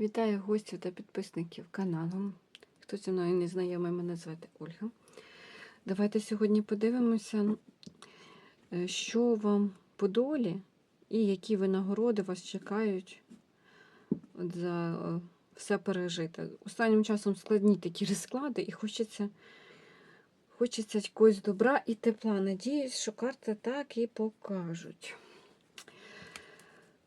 Вітаю гостів та підписників каналу. Хто зі мною не знайомий, мене звати Ольга. Давайте сьогодні подивимося, е, що вам по долі і які винагороди вас чекають за е, все пережите. Останнім часом складні такі розклади, і хочеться, хочеться якогось добра і тепла. Надіюсь, що карти так і покажуть.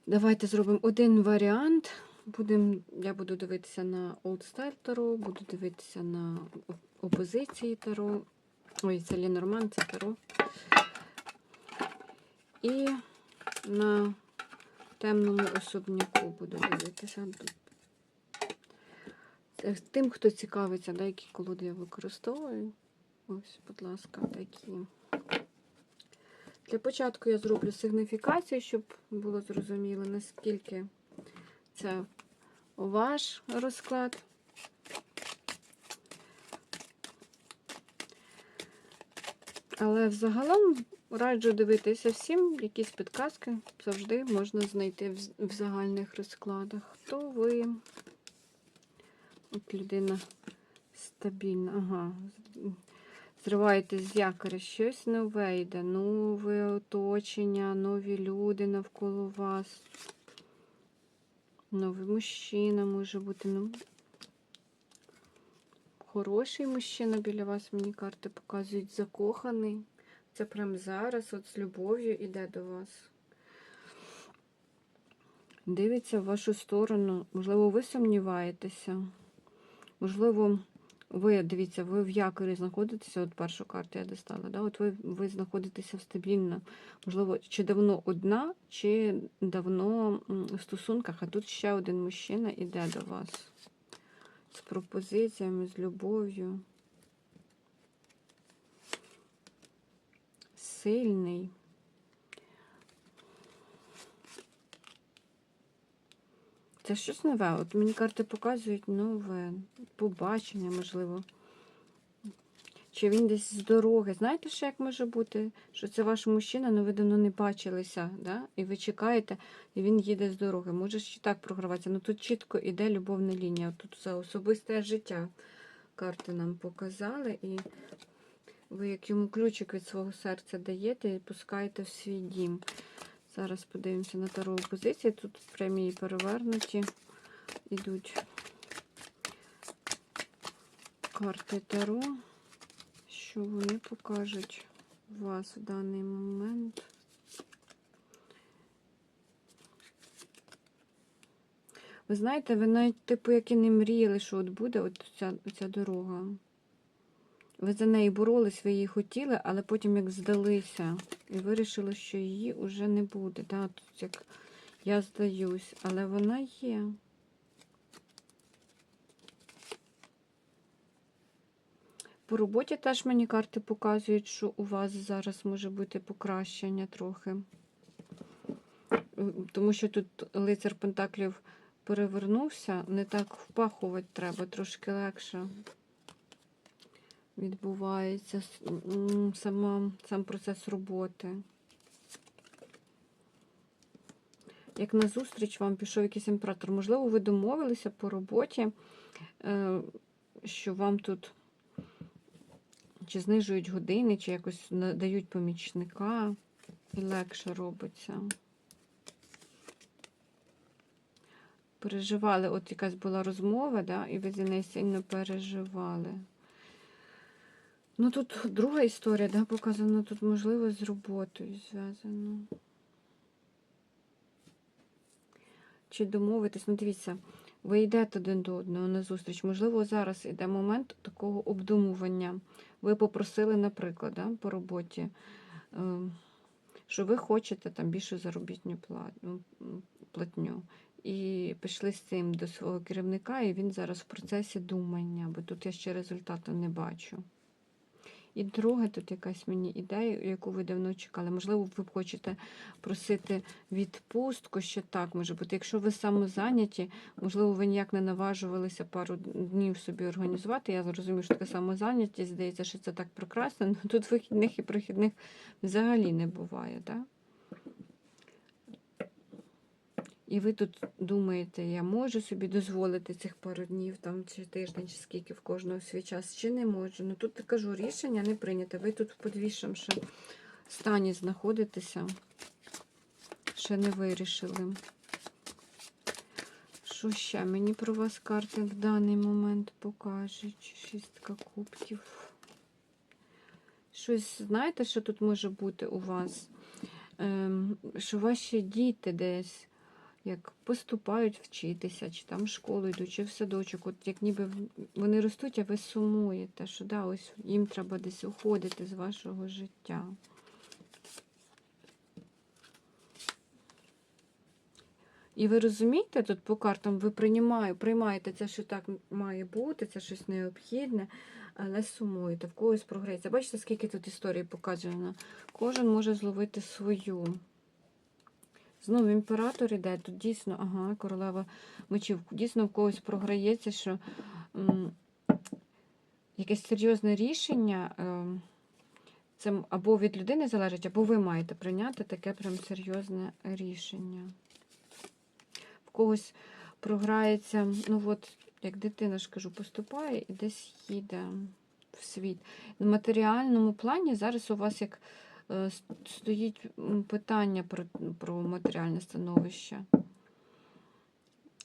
Давайте зробимо один варіант. Будем, я буду дивитися на Old Style Таро, буду дивитися на опозиції Таро. Ой, це Ленорман, це Таро. І на темному особняку буду дивитися. Тим, хто цікавиться, да, які колоди я використовую. Ось, будь ласка, такі. Для початку я зроблю сигніфікацію, щоб було зрозуміло, наскільки це ваш розклад. Але взагалом раджу дивитися всім, якісь підказки завжди можна знайти в, загальних розкладах. Хто ви? От людина стабільна. Ага. Зриваєтесь з якоря, щось нове йде, нове оточення, нові люди навколо вас. Новий мужчина може бути. Ну, хороший мужчина біля вас, мені карти показують, закоханий. Це прямо зараз, от з любов'ю іде до вас. Дивиться в вашу сторону. Можливо, ви сумніваєтеся. Можливо, ви, дивіться, ви в якорі знаходитеся, от першу карту я достала, да? от ви, ви знаходитеся в стабільно, можливо, чи давно одна, чи давно в стосунках, а тут ще один мужчина іде до вас з пропозиціями, з любов'ю. Сильний. Це щось нове. От мені карти показують нове побачення, можливо. Чи він десь з дороги. Знаєте, що як може бути? Що це ваш мужчина, але ви давно не бачилися, да? і ви чекаєте, і він їде з дороги. Може ще так програватися. Ну тут чітко іде любовна лінія. Тут за особисте життя карти нам показали. І ви як йому ключик від свого серця даєте і пускаєте в свій дім. Зараз подивимося на тарову позицію. Тут прямі і перевернуті ідуть карти Таро. Що вони покажуть вас в даний момент? Ви знаєте, ви навіть, типу, як і не мріяли, що от буде от ця, ця дорога. Ви за неї боролись, ви її хотіли, але потім як здалися і вирішили, що її вже не буде. Да? Тут як я здаюсь, але вона є. По роботі теж мені карти показують, що у вас зараз може бути покращення трохи. Тому що тут лицар Пентаклів перевернувся, не так впахувати треба, трошки легше відбувається сама, сам процес роботи. Як на зустріч вам пішов якийсь імператор. Можливо, ви домовилися по роботі, е, що вам тут чи знижують години, чи якось дають помічника, і легше робиться. Переживали, от якась була розмова, да, і ви за неї сильно переживали. Ну, тут друга історія, да, показана, тут, можливо, з роботою зв'язано. Чи домовитись, ну дивіться, ви йдете один до одного на зустріч. Можливо, зараз йде момент такого обдумування. Ви попросили, наприклад, да, по роботі, е, що ви хочете там більше заробітну платню, платню. І пішли з цим до свого керівника, і він зараз в процесі думання, бо тут я ще результату не бачу. І друге, тут якась мені ідея, яку ви давно чекали. Можливо, ви хочете просити відпустку, ще так може бути. Якщо ви самозайняті, можливо, ви ніяк не наважувалися пару днів собі організувати. Я зрозумію, що таке самозайнятість, здається, що це так прекрасно. але Тут вихідних і прохідних взагалі не буває. Да? І ви тут думаєте, я можу собі дозволити цих пару днів там, чи тиждень, чи скільки в кожного свій час, чи не можу. Ну тут кажу, рішення не прийняте. Ви тут в подвішем ще стані знаходитеся, ще не вирішили. Що ще мені про вас карти в даний момент покажуть? Шістка кубків. Щось знаєте, що тут може бути у вас? Ем, що ваші діти десь як поступають вчитися, чи там в школу йдуть, чи в садочок. От як ніби вони ростуть, а ви сумуєте, що да, ось їм треба десь уходити з вашого життя. І ви розумієте, тут по картам ви приймає, приймаєте це, що так має бути, це щось необхідне, але сумуєте, в когось програється. Бачите, скільки тут історій показано? Кожен може зловити свою. Знову імператор іде, тут дійсно, ага, королева мечів, дійсно в когось програється, що м, якесь серйозне рішення. ем, це або від людини залежить, або ви маєте прийняти таке прям серйозне рішення. В когось програється, ну от, як дитина ж кажу, поступає і десь їде в світ. На матеріальному плані зараз у вас як е, стоїть питання про, про матеріальне становище.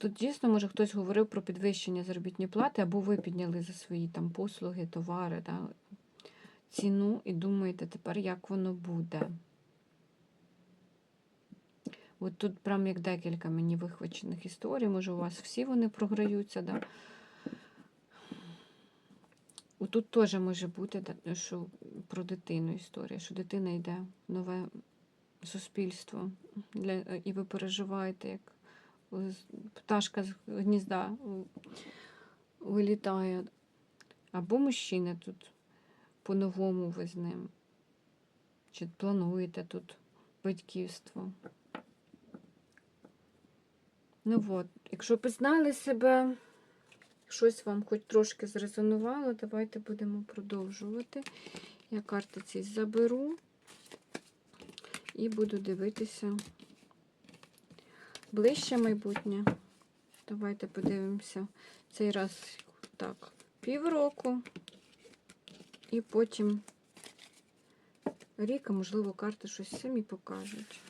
Тут дійсно, може, хтось говорив про підвищення заробітної плати, або ви підняли за свої там послуги, товари, да, ціну і думаєте тепер, як воно буде. От тут прям як декілька мені вихвачених історій, може, у вас всі вони програються, да? Тут теж може бути, що про дитину історія, що дитина йде в нове суспільство, для, і ви переживаєте, як пташка з гнізда вилітає. Або мужчина тут по-новому ви з ним. Чи плануєте тут батьківство? Ну от, якщо пізнали себе, щось вам хоч трошки зрезонувало, давайте будемо продовжувати. Я карти ці заберу і буду дивитися ближче майбутнє. Давайте подивимося. Цей раз так, півроку. І потім рік, а можливо, карти щось самі покажуть.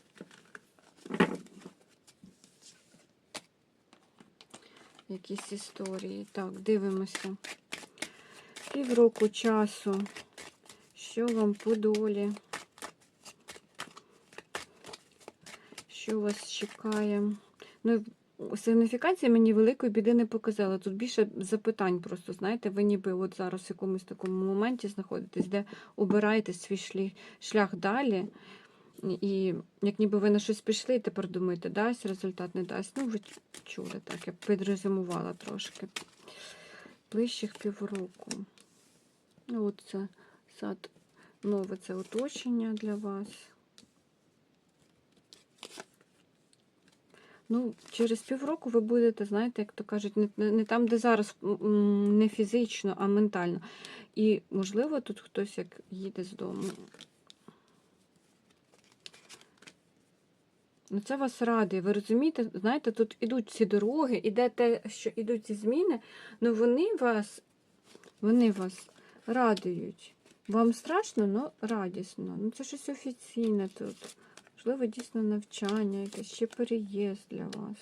Якісь історії. Так, дивимося. Півроку часу. Що вам по долі? Що вас чекає? Ну, сигніфікація мені великої біди не показала. Тут більше запитань просто, знаєте, ви ніби от зараз в якомусь такому моменті знаходитесь, де обираєте свій шлях, далі. І як ніби ви на щось пішли, і тепер думаєте, дасть результат, не дасть. Ну, ви чули так, я підрезюмувала трошки. Ближчих півроку. Ну, от це сад, нове це оточення для вас. Ну, через півроку ви будете, знаєте, як то кажуть, не, не, там, де зараз, не фізично, а ментально. І, можливо, тут хтось як їде з дому. Ну, це вас радує. Ви розумієте, знаєте, тут ідуть ці дороги, іде те, що ідуть ці зміни, але вони вас, вони вас радують. Вам страшно, але радісно. Ну, це щось офіційне тут. Можливо, дійсно навчання, якесь ще переїзд для вас.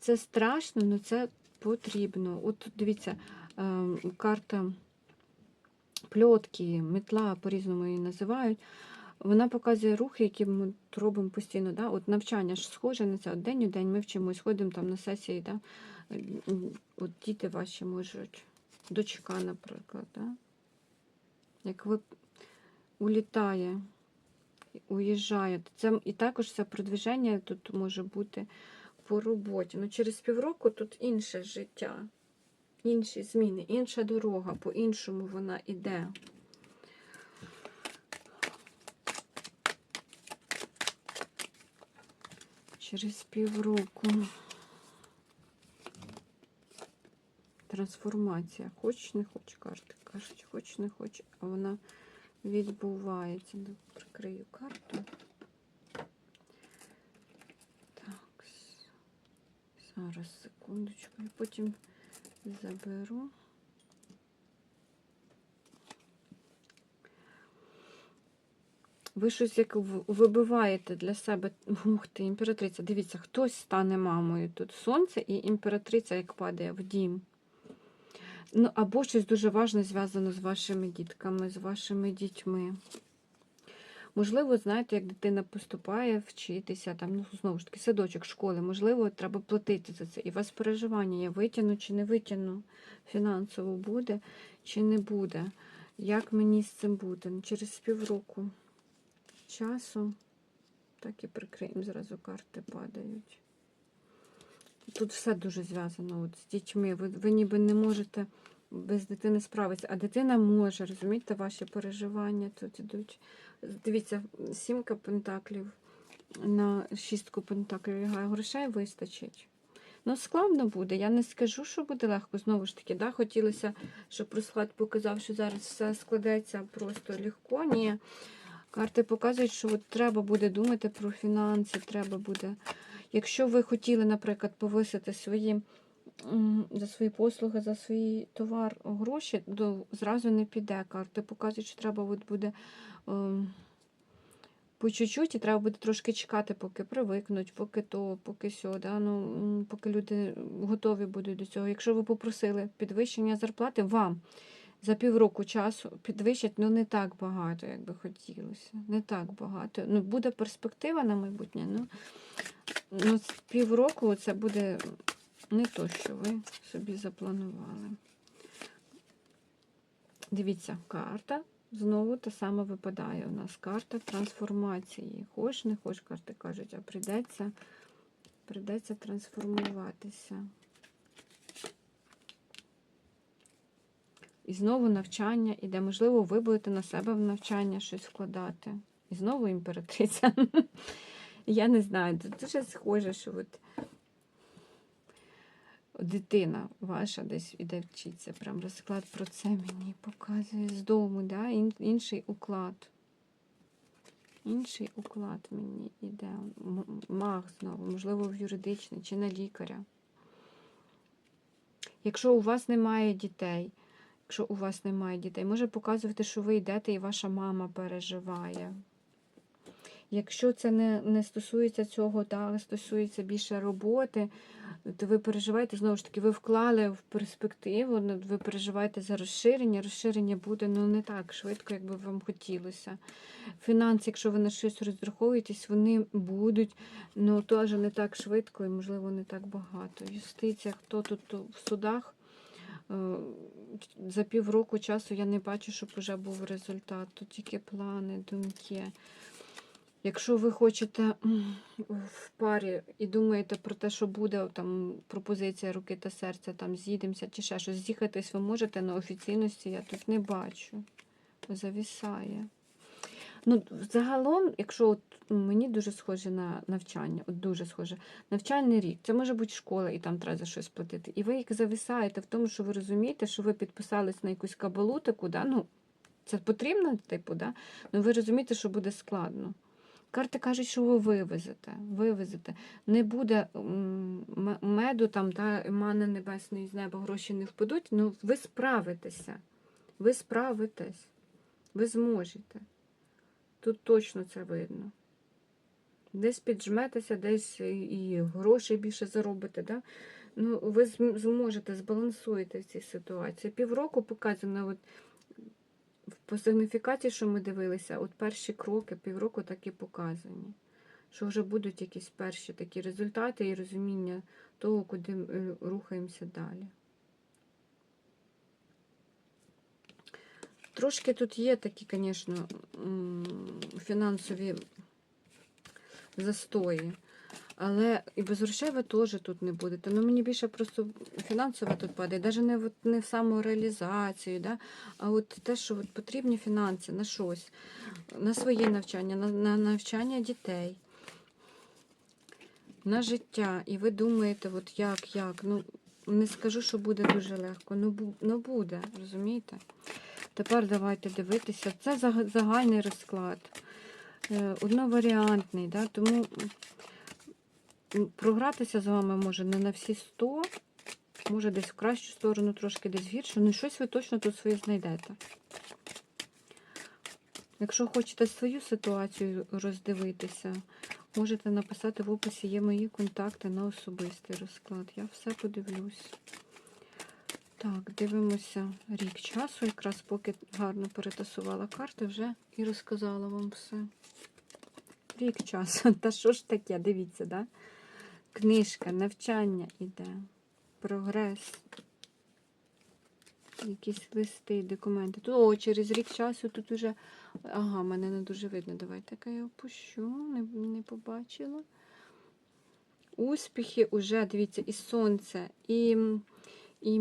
Це страшно, але це потрібно. От дивіться, ем, карта пльотки, метла, по-різному її називають. Вона показує рухи, які ми робимо постійно. Да? От навчання ж схоже на це. От день у день ми вчимось, ходимо там на сесії. Да? От діти ваші можуть, дочка, наприклад. Да? Як ви улітає, уїжджає, це і також це продвіження тут може бути по роботі. Ну, через півроку тут інше життя, інші зміни, інша дорога, по-іншому вона іде. Через півроку. Трансформація. Хоч не хоч карти. Кажуть, хоч не хоч, а вона відбувається. Ну, Прикрию карту. Зараз, секундочку, я потім заберу. Ви щось як вибиваєте для себе. Ух ти, імператриця. Дивіться, хтось стане мамою тут. Сонце і імператриця, як падає в дім. Ну, або щось дуже важне зв'язано з вашими дітками, з вашими дітьми. Можливо, знаєте, як дитина поступає вчитися, там, ну, знову ж таки, садочок, школи, можливо, треба платити за це. І у вас переживання, я витягну чи не витягну фінансово буде чи не буде. Як мені з цим бути? Ну, через півроку часу, так і прикриємо, зразу карти падають. Тут все дуже зв'язано от, з дітьми. Ви, ви ніби не можете без дитини справитися, а дитина може, розумієте, ваші переживання тут ідуть. Дивіться, сімка пентаклів на шістку пентаклів грошей вистачить. Ну, складно буде. Я не скажу, що буде легко. Знову ж таки, да, хотілося, щоб розклад показав, що зараз все складеться просто легко. Ні. Карти показують, що от треба буде думати про фінанси, треба буде. Якщо ви хотіли, наприклад, повисити свої за свої послуги, за свій товар гроші, то зразу не піде. Карти показують, що треба от буде ем, по чуть-чуть, і треба буде трошки чекати, поки привикнуть, поки то, поки сьо, да? ну, поки люди готові будуть до цього. Якщо ви попросили підвищення зарплати, вам за півроку часу підвищать ну не так багато, як би хотілося. Не так багато. Ну, буде перспектива на майбутнє. Ну, ну півроку це буде не то, що ви собі запланували. Дивіться, карта. Знову та саме випадає у нас карта трансформації. Хоч, не хоч, карти кажуть, а прийдеться, прийдеться трансформуватися. І знову навчання іде. Можливо, ви будете на себе в навчання щось вкладати. І знову імператриця. Я не знаю, тут дуже схоже, що от дитина ваша десь іде вчиться. Прям розклад про це мені показує з дому, да? Ін- інший уклад. Інший уклад мені йде. Маг знову, можливо, в юридичний чи на лікаря. Якщо у вас немає дітей, якщо у вас немає дітей, може показувати, що ви йдете і ваша мама переживає. Якщо це не, не стосується цього, але стосується більше роботи, то ви переживаєте, знову ж таки, ви вклали в перспективу, ну, ви переживаєте за розширення. Розширення буде ну, не так швидко, як би вам хотілося. Фінанси, якщо ви на щось розраховуєтесь, вони будуть ну, теж не так швидко і, можливо, не так багато. Юстиція, хто тут в судах. Е, За півроку часу я не бачу, щоб вже був результат. Тут тільки плани, думки. Якщо ви хочете в парі і думаєте про те, що буде там пропозиція руки та серця, там з'їдемося чи ще щось, з'їхатись ви можете, але офіційності я тут не бачу. Завісає. Ну, загалом, якщо от, мені дуже схоже на навчання, от дуже схоже, навчальний рік, це може бути школа, і там треба за щось платити. І ви як зависаєте в тому, що ви розумієте, що ви підписались на якусь кабалу таку, да? ну, це потрібно, типу, да? ну ви розумієте, що буде складно. Карти кажуть, що ви вивезете, вивезете. Не буде меду, там, та, мани небесної з неба, гроші не впадуть, ну ви справитеся. Ви справитесь. Ви зможете. Тут точно це видно. Десь піджметеся, десь і- і грошей більше заробите. Да? Ну, ви зможете, збалансуєте в цій ситуації. Півроку показано, от, по сигніфікації, що ми дивилися, от перші кроки півроку так і показані. Що вже будуть якісь перші такі результати і розуміння того, куди е, рухаємося далі. Трошки тут є такі, звісно, фінансові застої. Але і без теж тут не будете. Ну мені більше просто фінансово тут падає, навіть не, от, не в самореалізацію, да? а от те, що от потрібні фінанси на щось, на своє навчання, на, на навчання дітей, на життя. І ви думаєте, от як, як. Ну, не скажу, що буде дуже легко, ну, ну буде, розумієте? Тепер давайте дивитися. Це загальний розклад. Е, Одноваріантний, да? тому програтися з вами може не на всі 100, може десь в кращу сторону, трошки десь в гіршу. Ну, щось ви точно тут своє знайдете. Якщо хочете свою ситуацію роздивитися, можете написати в описі є мої контакти на особистий розклад. Я все подивлюсь. Так, дивимося рік часу. Якраз поки гарно перетасувала карти, вже і розказала вам все. Рік часу. Та що ж таке? Дивіться, да? Книжка, навчання іде, прогрес. Якісь листи, документи. Тут, о, через рік часу тут уже. Ага, мене не дуже видно. Давайте я опущу, не, не побачила. Успіхи уже, дивіться, і сонце, і, і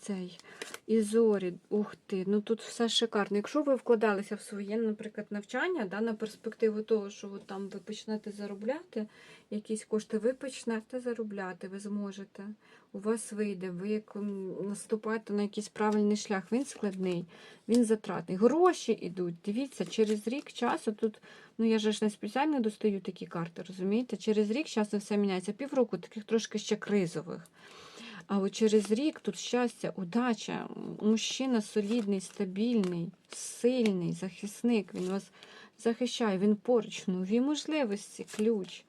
цей, і зорі. Ух ти, ну тут все шикарно. Якщо ви вкладалися в своє, наприклад, навчання, да, на перспективу того, що от там ви почнете заробляти якісь кошти, ви почнете заробляти, ви зможете. У вас вийде, ви як наступаєте на якийсь правильний шлях. Він складний, він затратний. Гроші йдуть. Дивіться, через рік часу тут, ну я ж не спеціально достаю такі карти, розумієте? Через рік часу все міняється. Півроку таких трошки ще кризових. А от через рік тут щастя, удача, мужчина солідний, стабільний, сильний, захисник. Він вас захищає, він поруч, нові можливості, ключ.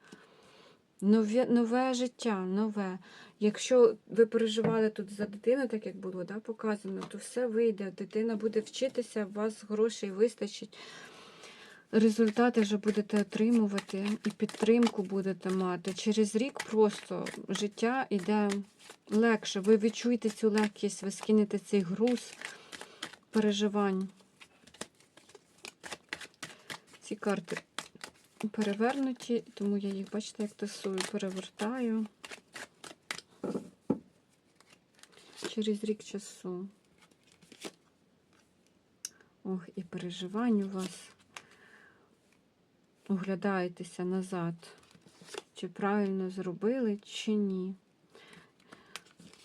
Нове, нове життя, нове. Якщо ви переживали тут за дитину, так як було да, показано, то все вийде. Дитина буде вчитися, у вас грошей вистачить. Результати вже будете отримувати і підтримку будете мати. Через рік просто життя йде легше. Ви відчуєте цю легкість, ви скинете цей груз переживань. Ці карти перевернуті, тому я їх, бачите, як тасую, перевертаю через рік часу. Ох, і переживань у вас. Оглядаєтеся назад, чи правильно зробили, чи ні.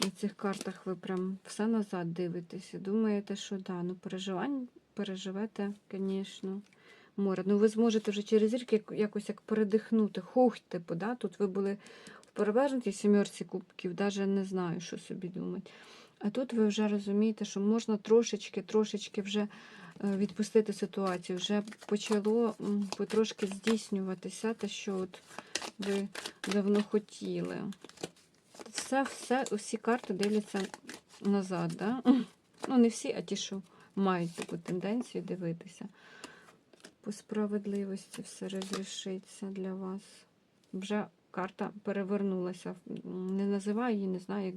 На цих картах ви прям все назад дивитеся. Думаєте, що да, ну переживань переживете, звісно, море. Ну, ви зможете вже через рік якось як передихнути, хух, типу, да? тут ви були в перевернутій сімерці кубків, навіть не знаю, що собі думати. А тут ви вже розумієте, що можна трошечки, трошечки вже відпустити ситуацію. Вже почало потрошки здійснюватися те, що от ви давно хотіли. Все, все, усі карти дивляться назад, да? Ну, не всі, а ті, що мають таку тенденцію дивитися. По справедливості все розрішиться для вас. Вже карта перевернулася. Не називаю її, не знаю, як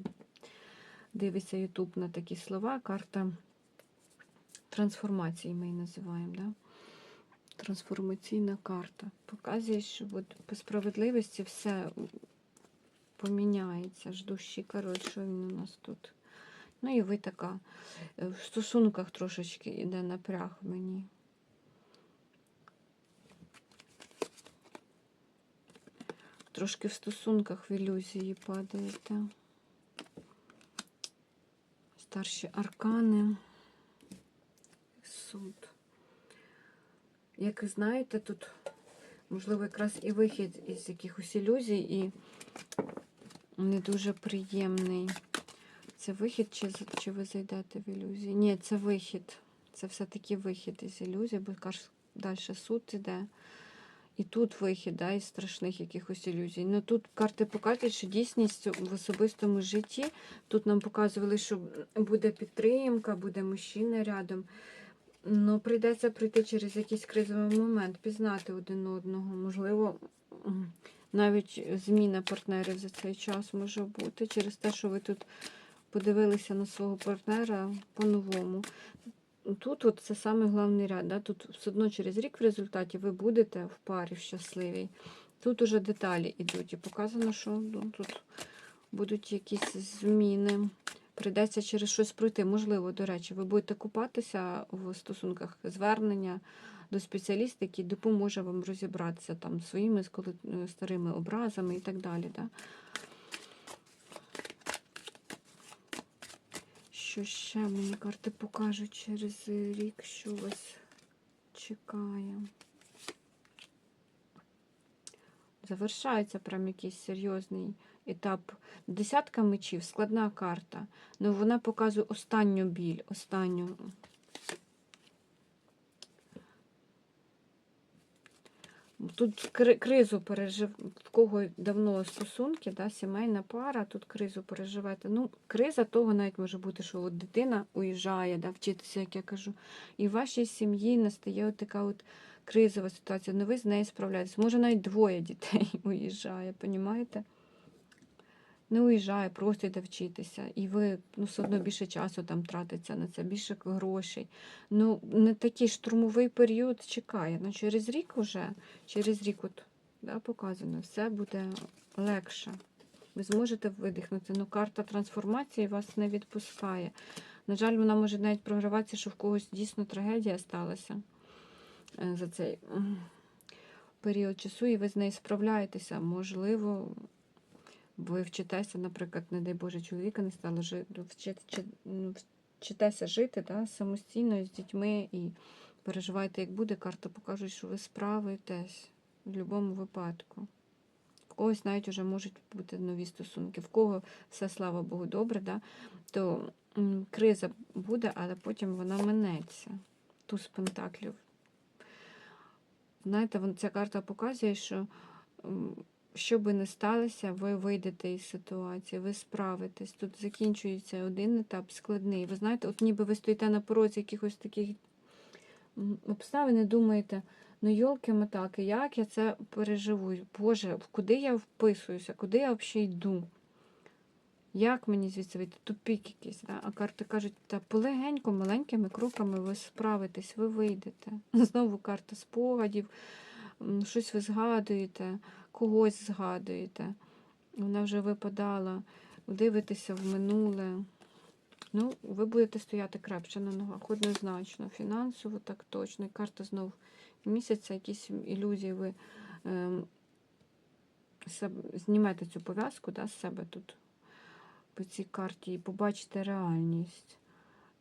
дивиться Ютуб на такі слова. Карта трансформації ми її називаємо. Да? Трансформаційна карта. Показує, що от по справедливості все поміняється. Ждущий король, що він у нас тут. Ну і ви така. е, В стосунках трошечки йде напряг мені. Трошки в стосунках в ілюзії падаєте. Старші аркани. Суд. Як знаєте, тут, можливо, якраз і вихід із якихось ілюзій, і не дуже приємний. Це вихід, чи, чи ви зайдете в ілюзії? Ні, це вихід. Це все-таки вихід із ілюзії, бо каже, далі суд іде. І тут вихід да, із страшних якихось ілюзій. Ну тут карти показують, що дійсність в особистому житті. Тут нам показували, що буде підтримка, буде мужчина рядом. Ну, прийдеться пройти через якийсь кризовий момент, пізнати один одного. Можливо, навіть зміна партнерів за цей час може бути через те, що ви тут подивилися на свого партнера по-новому. Тут от це саме головний ряд. Да? Тут все одно через рік в результаті ви будете в парі щасливій. Тут уже деталі йдуть. І показано, що ну, тут будуть якісь зміни. Прийдеться через щось пройти. Можливо, до речі, ви будете купатися в стосунках звернення до спеціаліста, який допоможе вам розібратися там своїми е, старими образами і так далі. Да? Що ще мені карти покажуть через рік, що вас чекає? Завершається прям якийсь серйозний етап. Десятка мечів, складна карта. Ну вона показує останню біль, останню. Тут кризу пережив, в кого давно стосунки, да, сімейна пара, тут кризу переживете. Ну, криза того навіть може бути, що от дитина уїжджає, да, вчитися, як я кажу. І в вашій сім'ї настає от така от кризова ситуація. Ну ви з нею справляєтесь. Може, навіть двоє дітей уїжджає, понімаєте? Не уїжджає, просто йде вчитися. І ви ну, все одно більше часу там тратиться на це, більше грошей. Ну, не такий штурмовий період чекає. Ну, через рік уже, через рік от, да, показано, все буде легше. Ви зможете видихнути. Ну, карта трансформації вас не відпускає. На жаль, вона може навіть програватися, що в когось дійсно трагедія сталася е, за цей період часу, і ви з нею справляєтеся. Можливо, ви вчитеся, наприклад, не дай Боже, чоловіка не стало жити, вчите, ну, вчитеся жити да, самостійно з дітьми і переживайте, як буде. Карта покаже, що ви справитесь в будь-якому випадку. В когось навіть вже можуть бути нові стосунки. В кого все, слава Богу, добре, да, то криза буде, але потім вона минеться. Туз пентаклів. Знаєте, ця карта показує, що що би не сталося, ви вийдете із ситуації, ви справитесь. Тут закінчується один етап складний. Ви знаєте, от ніби ви стоїте на порозі якихось таких обставин і думаєте, ну йолки матаки як я це переживу? Боже, куди я вписуюся, куди я взагалі йду? Як мені звідси вийти? Тупік якийсь. Да? А карти кажуть, та полегенько, маленькими кроками ви справитесь, ви вийдете. Знову карта спогадів, щось ви згадуєте, когось згадуєте. Вона вже випадала, дивитеся в минуле. Ну, ви будете стояти крепше на ногах, однозначно. Фінансово так точно. І карта знов місяця, якісь ілюзії ви себе- знімете цю пов'язку да, з себе тут по цій карті і побачите реальність.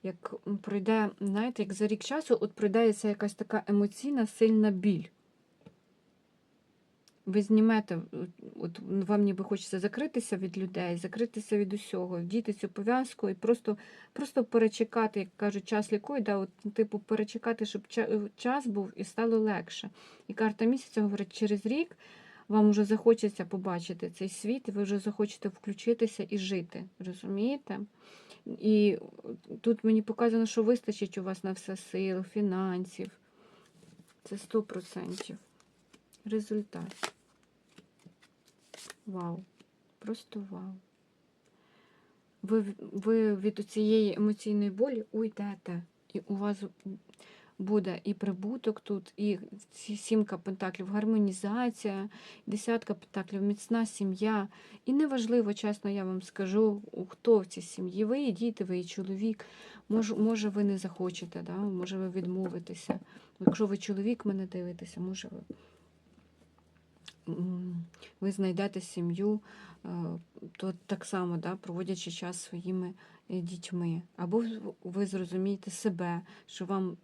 Як пройде, знаєте, як за рік часу от пройде якась така емоційна сильна біль. Ви знімете, от вам ніби хочеться закритися від людей, закритися від усього, вдіти цю пов'язку і просто, просто перечекати, як кажуть, час лікує, да, от, типу, перечекати, щоб час був і стало легше. І карта місяця говорить, через рік вам вже захочеться побачити цей світ, і ви вже захочете включитися і жити. Розумієте? І тут мені показано, що вистачить у вас на все сил, фінансів. Це 100%. Результат. Вау. Просто вау. Ви, ви від цієї емоційної болі уйдете. І у вас буде і прибуток тут, і сімка пентаклів, гармонізація, десятка пентаклів, міцна сім'я. І неважливо, чесно, я вам скажу, хто в цій сім'ї. Ви і діти, ви і чоловік. Може, може ви не захочете, да? може ви відмовитеся. Якщо ви чоловік мене дивитеся, може ви ви знайдете сім'ю, е, то так само, да, проводячи час своїми е, дітьми. Або ви зрозумієте себе, що вам,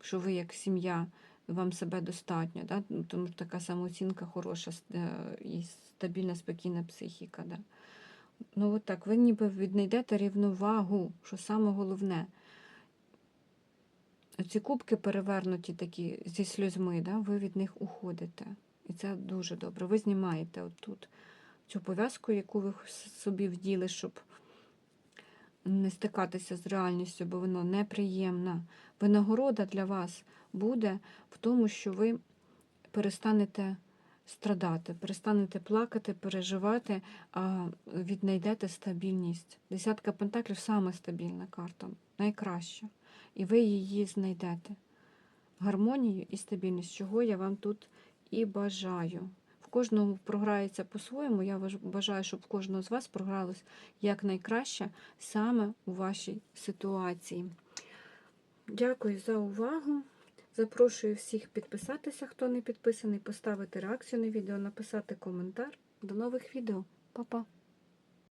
що ви як сім'я, вам себе достатньо, да? ну, тому що така самооцінка хороша е, і стабільна, спокійна психіка. Да? Ну, от так, ви ніби віднайдете рівновагу, що саме головне. Ці кубки перевернуті такі зі сльозьми, да? ви від них уходите. І це дуже добре. Ви знімаєте отут цю пов'язку, яку ви собі вділи, щоб не стикатися з реальністю, бо воно неприємна. Винагорода для вас буде в тому, що ви перестанете страдати, перестанете плакати, переживати, а віднайдете стабільність. Десятка пентаклів саме стабільна карта, найкраща. І ви її знайдете. Гармонію і стабільність, чого я вам тут і бажаю. В кожному програється по-своєму. Я бажаю, щоб в кожного з вас програлось якнайкраще саме у вашій ситуації. Дякую за увагу. Запрошую всіх підписатися, хто не підписаний, поставити реакцію на відео, написати коментар. До нових відео. Па-па!